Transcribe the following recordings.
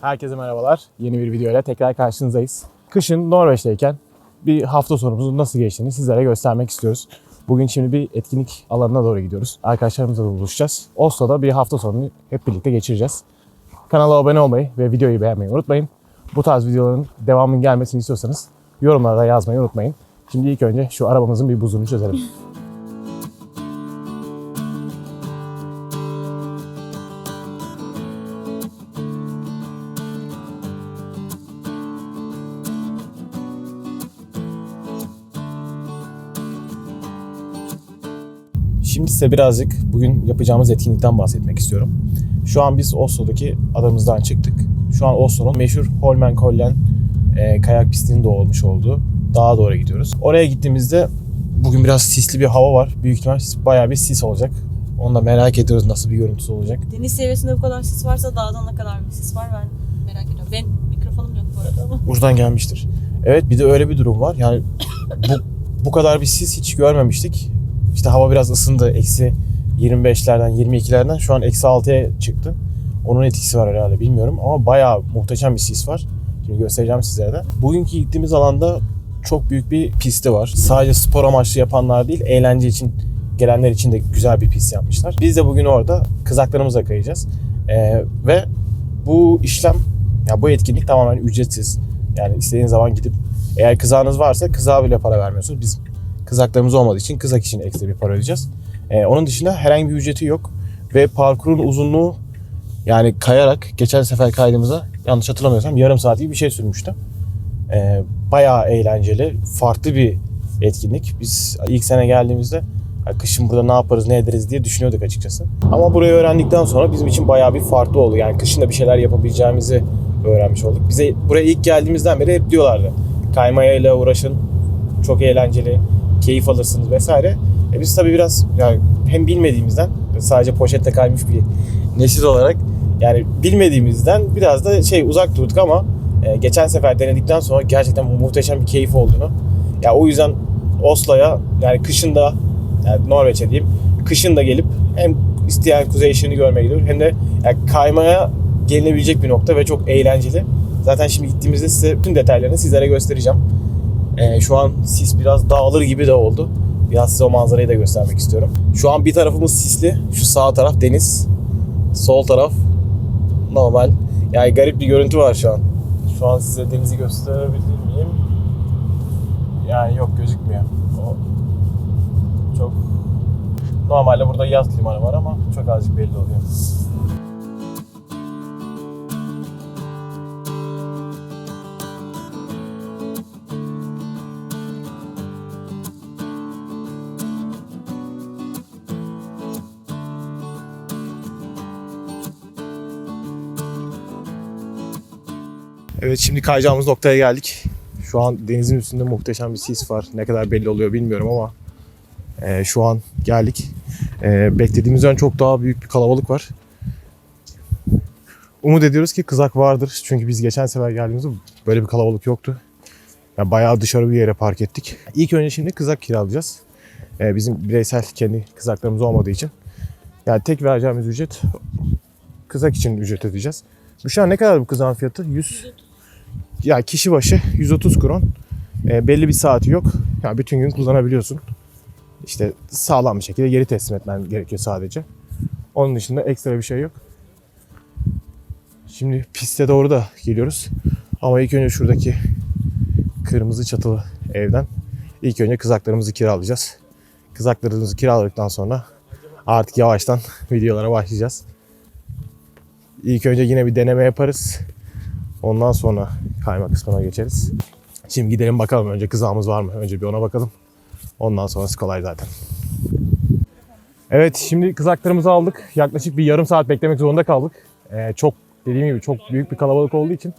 Herkese merhabalar. Yeni bir video ile tekrar karşınızdayız. Kışın Norveç'teyken bir hafta sonumuzun nasıl geçtiğini sizlere göstermek istiyoruz. Bugün şimdi bir etkinlik alanına doğru gidiyoruz. Arkadaşlarımızla da buluşacağız. Oslo'da bir hafta sonunu hep birlikte geçireceğiz. Kanala abone olmayı ve videoyu beğenmeyi unutmayın. Bu tarz videoların devamının gelmesini istiyorsanız yorumlarda yazmayı unutmayın. Şimdi ilk önce şu arabamızın bir buzunu çözelim. Şimdi size birazcık bugün yapacağımız etkinlikten bahsetmek istiyorum. Şu an biz Oslo'daki adamızdan çıktık. Şu an Oslo'nun meşhur Holmenkollen e, kayak pistinin de olmuş olduğu dağa doğru gidiyoruz. Oraya gittiğimizde bugün biraz sisli bir hava var. Büyük ihtimal bayağı bir sis olacak. Onu da merak ediyoruz nasıl bir görüntüsü olacak. Deniz seviyesinde bu kadar sis varsa dağda ne kadar bir sis var ben merak ediyorum. Ben mikrofonum yok bu arada ama. Buradan gelmiştir. Evet bir de öyle bir durum var. Yani bu, bu kadar bir sis hiç görmemiştik. İşte hava biraz ısındı. Eksi 25'lerden 22'lerden şu an eksi 6'ya çıktı. Onun etkisi var herhalde bilmiyorum ama bayağı muhteşem bir sis var. Şimdi göstereceğim sizlere de. Bugünkü gittiğimiz alanda çok büyük bir pisti var. Sadece spor amaçlı yapanlar değil, eğlence için gelenler için de güzel bir pist yapmışlar. Biz de bugün orada kızaklarımıza kayacağız. Ee, ve bu işlem, ya bu etkinlik tamamen ücretsiz. Yani istediğiniz zaman gidip eğer kızağınız varsa kızağa bile para vermiyorsunuz. Biz kızaklarımız olmadığı için kızak için ekstra bir para ödeyeceğiz. Ee, onun dışında herhangi bir ücreti yok. Ve parkurun uzunluğu yani kayarak geçen sefer kaydığımızda yanlış hatırlamıyorsam yarım saat gibi bir şey sürmüştü. Ee, bayağı eğlenceli, farklı bir etkinlik. Biz ilk sene geldiğimizde "Ya kışın burada ne yaparız, ne ederiz diye düşünüyorduk açıkçası. Ama burayı öğrendikten sonra bizim için bayağı bir farklı oldu. Yani kışın da bir şeyler yapabileceğimizi öğrenmiş olduk. Bize buraya ilk geldiğimizden beri hep diyorlardı. Kaymayla uğraşın, çok eğlenceli, keyif alırsınız vesaire. E biz tabii biraz yani hem bilmediğimizden sadece poşette kaymış bir nesil olarak yani bilmediğimizden biraz da şey uzak durduk ama e, geçen sefer denedikten sonra gerçekten muhteşem bir keyif olduğunu. Ya o yüzden Oslo'ya yani kışın da yani Norveç'e diyeyim kışın da gelip hem isteyen kuzey ışığını görmeye gidiyor hem de yani kaymaya gelinebilecek bir nokta ve çok eğlenceli. Zaten şimdi gittiğimizde size tüm detaylarını sizlere göstereceğim. Ee, şu an sis biraz dağılır gibi de oldu. Biraz size o manzarayı da göstermek istiyorum. Şu an bir tarafımız sisli. Şu sağ taraf deniz. Sol taraf normal. Yani garip bir görüntü var şu an. Şu an size denizi gösterebilir miyim? Yani yok gözükmüyor. O çok normalde burada yaz limanı var ama çok azıcık belli oluyor. Evet şimdi kayacağımız noktaya geldik. Şu an denizin üstünde muhteşem bir sis var. Ne kadar belli oluyor bilmiyorum ama e, şu an geldik. E, beklediğimizden çok daha büyük bir kalabalık var. Umut ediyoruz ki kızak vardır. Çünkü biz geçen sefer geldiğimizde böyle bir kalabalık yoktu. Yani bayağı dışarı bir yere park ettik. İlk önce şimdi kızak kiralayacağız. E, bizim bireysel kendi kızaklarımız olmadığı için. Yani tek vereceğimiz ücret kızak için ücret ödeyeceğiz. Büşra ne kadar bu kızağın fiyatı? 100 ya kişi başı 130 kron. E, belli bir saati yok. Ya bütün gün kullanabiliyorsun. İşte sağlam bir şekilde geri teslim etmen gerekiyor sadece. Onun dışında ekstra bir şey yok. Şimdi piste doğru da geliyoruz. Ama ilk önce şuradaki kırmızı çatılı evden ilk önce kızaklarımızı kiralayacağız. Kızaklarımızı kiraladıktan sonra artık yavaştan videolara başlayacağız. İlk önce yine bir deneme yaparız. Ondan sonra kayma kısmına geçeriz. Şimdi gidelim bakalım önce kızağımız var mı? Önce bir ona bakalım. Ondan sonrası kolay zaten. Evet şimdi kızaklarımızı aldık. Yaklaşık bir yarım saat beklemek zorunda kaldık. Ee, çok dediğim gibi çok büyük bir kalabalık olduğu için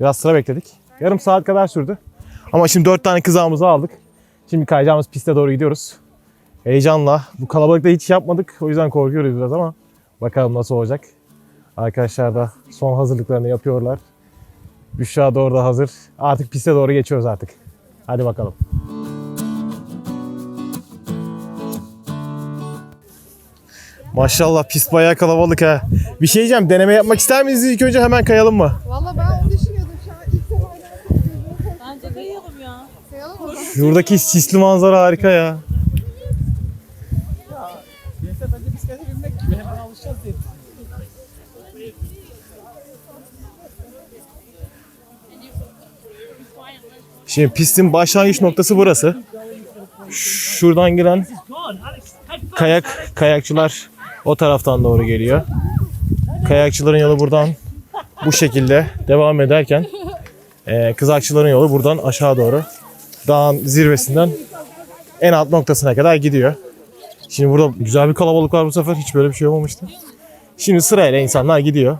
biraz sıra bekledik. Yarım saat kadar sürdü. Ama şimdi dört tane kızağımızı aldık. Şimdi kayacağımız piste doğru gidiyoruz. Heyecanla. Bu kalabalıkta hiç yapmadık. O yüzden korkuyoruz biraz ama bakalım nasıl olacak. Arkadaşlar da son hazırlıklarını yapıyorlar. Büşra da orada hazır. Artık piste doğru geçiyoruz artık. Hadi bakalım. Maşallah pist bayağı kalabalık ha. Bir şey diyeceğim deneme yapmak ister miyiz ilk önce hemen kayalım mı? Valla ben onu düşünüyordum şu an ilk defa oynayalım. Bence kayalım ya. Sayalım o zaman. Şuradaki sisli manzara harika ya. Gençler bence bisiklete binmek gibi hemen alışacağız diye. Şimdi pistin başlangıç noktası burası. Şuradan giren kayak kayakçılar o taraftan doğru geliyor. Kayakçıların yolu buradan bu şekilde devam ederken eee kızakçıların yolu buradan aşağı doğru dağın zirvesinden en alt noktasına kadar gidiyor. Şimdi burada güzel bir kalabalık var bu sefer. Hiç böyle bir şey olmamıştı. Şimdi sırayla insanlar gidiyor.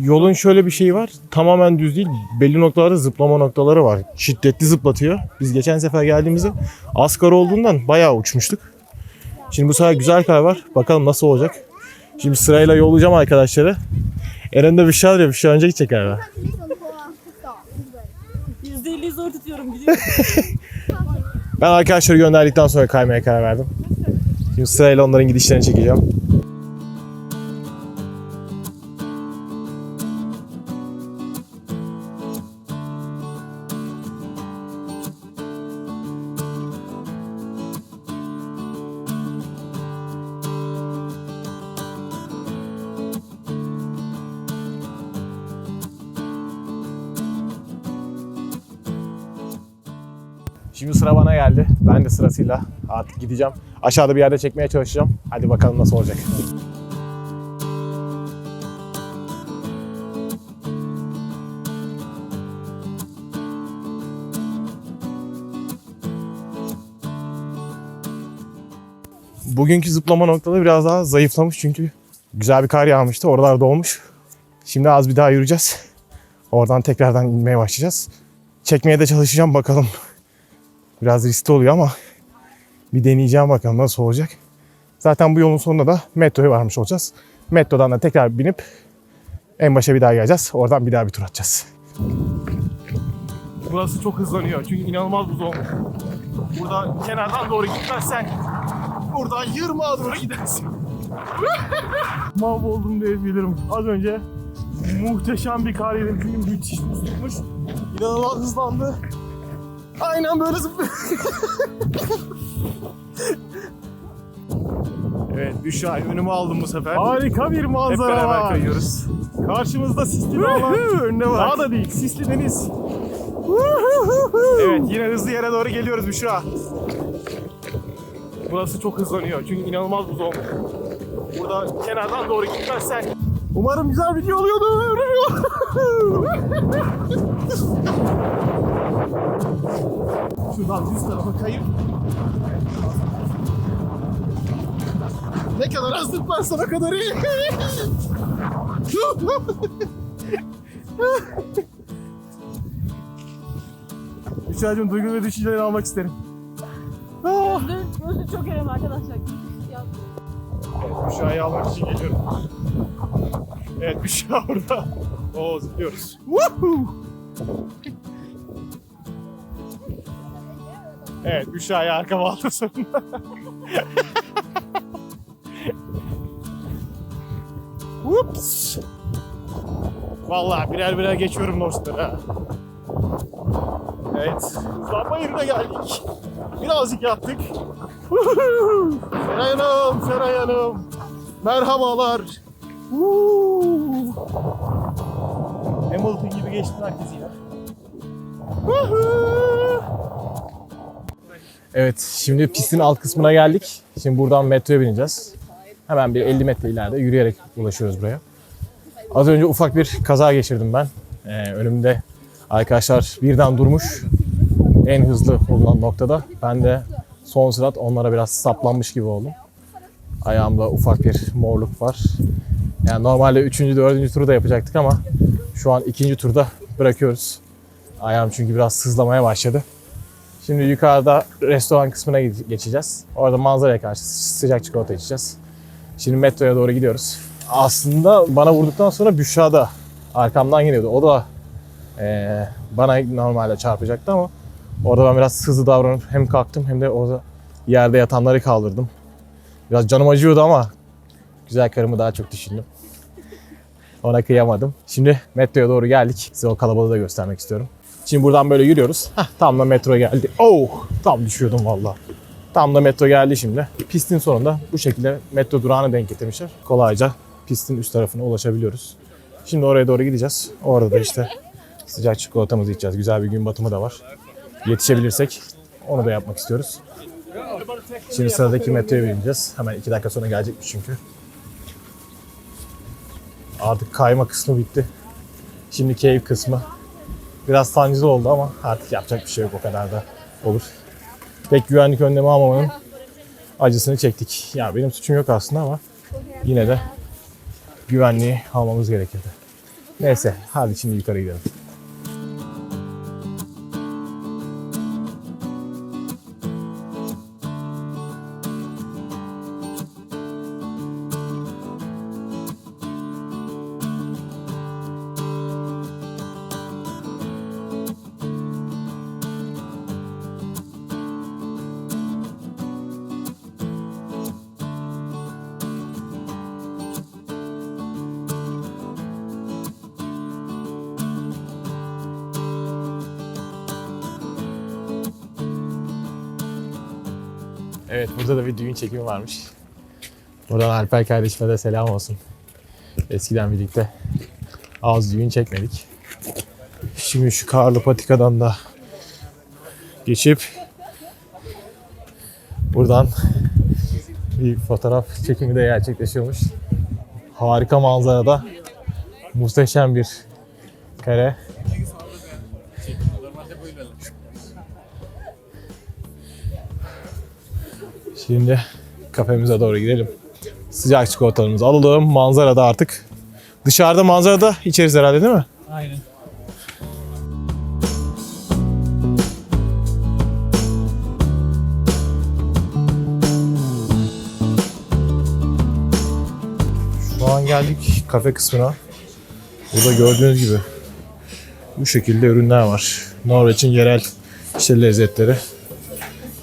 Yolun şöyle bir şeyi var. Tamamen düz değil. Belli noktalarda zıplama noktaları var. Şiddetli zıplatıyor. Biz geçen sefer geldiğimizde asgari olduğundan bayağı uçmuştuk. Şimdi bu sefer güzel kar var. Bakalım nasıl olacak. Şimdi sırayla yollayacağım arkadaşları. Eren de bir şey arıyor. Bir şey önce gidecek galiba. %50'yi zor tutuyorum gidiyorum. Ben arkadaşları gönderdikten sonra kaymaya karar verdim. Şimdi sırayla onların gidişlerini çekeceğim. Şimdi sıra bana geldi. Ben de sırasıyla artık gideceğim. Aşağıda bir yerde çekmeye çalışacağım. Hadi bakalım nasıl olacak. Bugünkü zıplama noktaları biraz daha zayıflamış çünkü güzel bir kar yağmıştı. Oralar dolmuş. Şimdi az bir daha yürüyeceğiz. Oradan tekrardan inmeye başlayacağız. Çekmeye de çalışacağım bakalım. Biraz riskli oluyor ama bir deneyeceğim bakalım nasıl olacak. Zaten bu yolun sonunda da metroya varmış olacağız. Metrodan da tekrar binip en başa bir daha geleceğiz. Oradan bir daha bir tur atacağız. Burası çok hızlanıyor çünkü inanılmaz buz olmuş. Burada kenardan doğru gitmezsen buradan yırmağa doğru gidersin. Mahvoldum diyebilirim. Az önce muhteşem bir kar yedim çünkü müthiş buz tutmuş. İnanılmaz hızlandı. Aynen böyle evet Büşra'yı önüme aldım bu sefer. Harika bir manzara Hep beraber kayıyoruz. Karşımızda sisli dağlar. Önüne bak. Dağ da değil sisli deniz. evet yine hızlı yere doğru geliyoruz Büşra. Burası çok hızlanıyor çünkü inanılmaz buz olmuş. Burada kenardan doğru gitmezsen Umarım güzel video oluyordur. Şuradan düz tarafa kayıp ne kadar az zıplarsan o kadar iyi. Üçer'cim duygu ve düşünceleri almak isterim. Ah! Gözlüğü, gözlüğü çok erim arkadaşlar. Büşra'yı almak için geliyorum. Evet Büşra orada. Oo zıplıyoruz. Woohoo! Evet Büşra'yı arkama aldım sonunda. Whoops! Vallahi birer birer geçiyorum dostlar ha. Evet, hızlanma yerine geldik. Birazcık yattık. Seray Hanım, Seray Hanım. Merhabalar. Hamilton gibi geçtim herkes yine. Woohoo! Evet, şimdi pistin alt kısmına geldik. Şimdi buradan metroya bineceğiz. Hemen bir 50 metre ileride yürüyerek ulaşıyoruz buraya. Az önce ufak bir kaza geçirdim ben. Ee, önümde arkadaşlar birden durmuş. En hızlı bulunan noktada. Ben de son sırat onlara biraz saplanmış gibi oldum. Ayağımda ufak bir morluk var. Yani normalde 3. 4. turu da yapacaktık ama şu an ikinci turda bırakıyoruz. Ayağım çünkü biraz sızlamaya başladı. Şimdi yukarıda restoran kısmına geçeceğiz. Orada manzaraya karşı sıcak çikolata içeceğiz. Şimdi metroya doğru gidiyoruz. Aslında bana vurduktan sonra Büşra da arkamdan geliyordu. O da eee, bana normalde çarpacaktı ama orada ben biraz hızlı davranıp hem kalktım hem de orada Yerde yatanları kaldırdım. Biraz canım acıyordu ama güzel karımı daha çok düşündüm. Ona kıyamadım. Şimdi metroya doğru geldik. Size o kalabalığı da göstermek istiyorum. Şimdi buradan böyle yürüyoruz. Heh, tam da metro geldi. Oh! Tam düşüyordum valla. Tam da metro geldi şimdi. Pistin sonunda bu şekilde metro durağına denk getirmişler. Kolayca pistin üst tarafına ulaşabiliyoruz. Şimdi oraya doğru gideceğiz. Orada da işte sıcak çikolatamızı içeceğiz. Güzel bir gün batımı da var. Yetişebilirsek onu da yapmak istiyoruz. Şimdi sıradaki metroya bineceğiz. Hemen iki dakika sonra gelecekmiş çünkü. Artık kayma kısmı bitti. Şimdi keyif kısmı. Biraz sancılı oldu ama artık yapacak bir şey yok o kadar da olur. Pek güvenlik önlemi almamanın acısını çektik. Ya benim suçum yok aslında ama yine de güvenliği almamız gerekirdi. Neyse hadi şimdi yukarı gidelim. Evet burada da bir düğün çekimi varmış. Buradan Alper kardeşime de selam olsun. Eskiden birlikte az düğün çekmedik. Şimdi şu karlı patikadan da geçip buradan bir fotoğraf çekimi de gerçekleşiyormuş. Harika manzarada muhteşem bir kare. Şimdi kafemize doğru gidelim. Sıcak çikolatalarımızı alalım. Manzarada artık. Dışarıda manzarada içeriz herhalde değil mi? Aynen. Şu an geldik kafe kısmına. Burada gördüğünüz gibi bu şekilde ürünler var. Norveç'in yerel işte lezzetleri.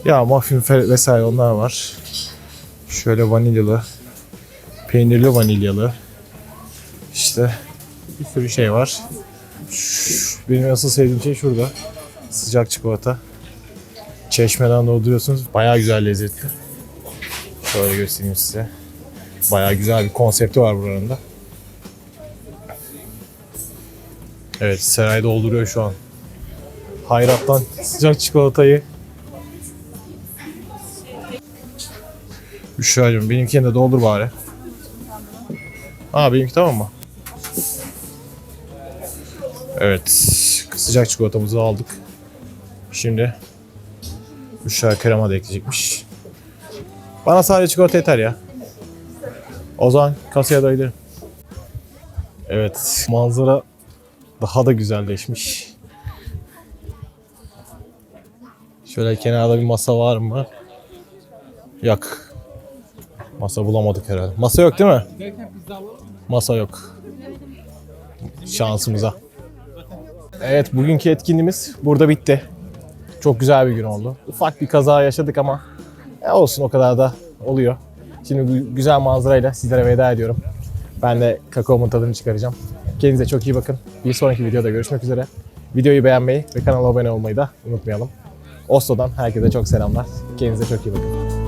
Ya muffin vesaire onlar var. Şöyle vanilyalı, peynirli vanilyalı. İşte bir sürü şey var. Benim asıl sevdiğim şey şurada. Sıcak çikolata. Çeşmeden dolduruyorsunuz. Bayağı güzel lezzetli. Şöyle göstereyim size. Bayağı güzel bir konsepti var buranın da. Evet Seray dolduruyor şu an. Hayrattan sıcak çikolatayı. Büşra'cığım benimkini de doldur bari. Aa benimki tamam mı? Evet sıcak çikolatamızı aldık. Şimdi Büşra krema da ekleyecekmiş. Bana sadece çikolata yeter ya. O zaman kasaya da gidelim. Evet manzara daha da güzelleşmiş. Şöyle kenarda bir masa var mı? Yok. Masa bulamadık herhalde. Masa yok değil mi? Masa yok. Şansımıza. Evet bugünkü etkinliğimiz burada bitti. Çok güzel bir gün oldu. Ufak bir kaza yaşadık ama e, olsun o kadar da oluyor. Şimdi güzel manzarayla sizlere veda ediyorum. Ben de kakaomun tadını çıkaracağım. Kendinize çok iyi bakın. Bir sonraki videoda görüşmek üzere. Videoyu beğenmeyi ve kanala abone olmayı da unutmayalım. Oslo'dan herkese çok selamlar. Kendinize çok iyi bakın.